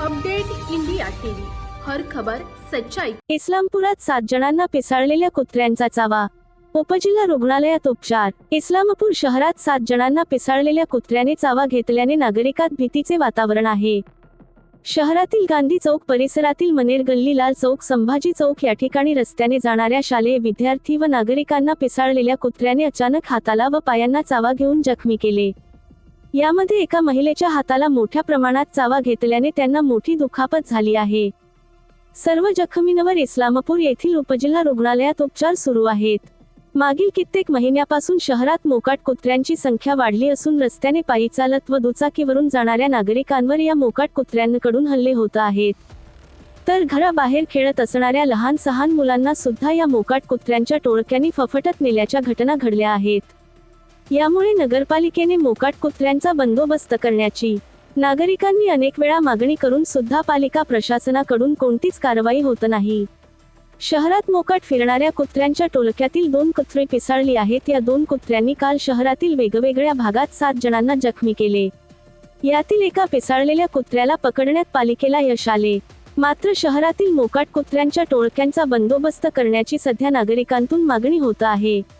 Update India TV. हर खबर सच्चाई. इस्लामपुरात सात जणांना पिसाळलेल्या कुत्र्यांचा चावा. उपजिल्हा रुग्णालयात उपचार. इस्लामपूर शहरात सात जणांना पिसाळलेल्या कुत्र्याने चावा घेतल्याने नागरिकात भीतीचे वातावरण आहे. शहरातील गांधी चौक परिसरातील मनेर गल्ली लाल चौक संभाजी चौक या ठिकाणी रस्त्याने जाणाऱ्या शालेय विद्यार्थी व नागरिकांना पिसाळलेल्या कुत्र्याने अचानक हाताला व पायांना चावा घेऊन जखमी केले. यामध्ये एका महिलेच्या हाताला मोठ्या प्रमाणात चावा घेतल्याने त्यांना मोठी दुखापत झाली आहे. सर्व जखमींवर इस्लामपूर येथील उपजिल्हा रुग्णालयात उपचार सुरू आहेत. मागील कित्येक महिन्यापासून शहरात मोकाट कुत्र्यांची संख्या वाढली असून रस्त्याने पायी चालत व दुचाकीवरून जाणाऱ्या नागरिकांवर या मोकाट कुत्र्यांकडून हल्ले होत आहेत. तर घराबाहेर खेळत असणाऱ्या लहान सहान मुलांना सुद्धा या मोकाट कुत्र्यांच्या टोळक्यांनी फफटत नेल्याच्या घटना घडल्या आहेत. यामुळे नगरपालिकेने मोकाट कुत्र्यांचा बंदोबस्त करण्याची नागरिकांनी अनेक वेळा मागणी करून सुद्धा पालिका प्रशासनाकडून कोणतीच कारवाई होत नाही. शहरात मोकाट फिरणाऱ्या कुत्र्यांच्या टोलक्यातील दोन कुत्रे पिसाळली आहेत. या दोन कुत्र्यांनी काल शहरातील वेगवेगळ्या भागात सात जणांना जखमी केले. यातील एका पिसाळलेल्या कुत्र्याला पकडण्यात पालिकेला यश आले. मात्र शहरातील मोकाट कुत्र्यांच्या टोळक्यांचा बंदोबस्त करण्याची सध्या नागरिकांतून मागणी होत आहे.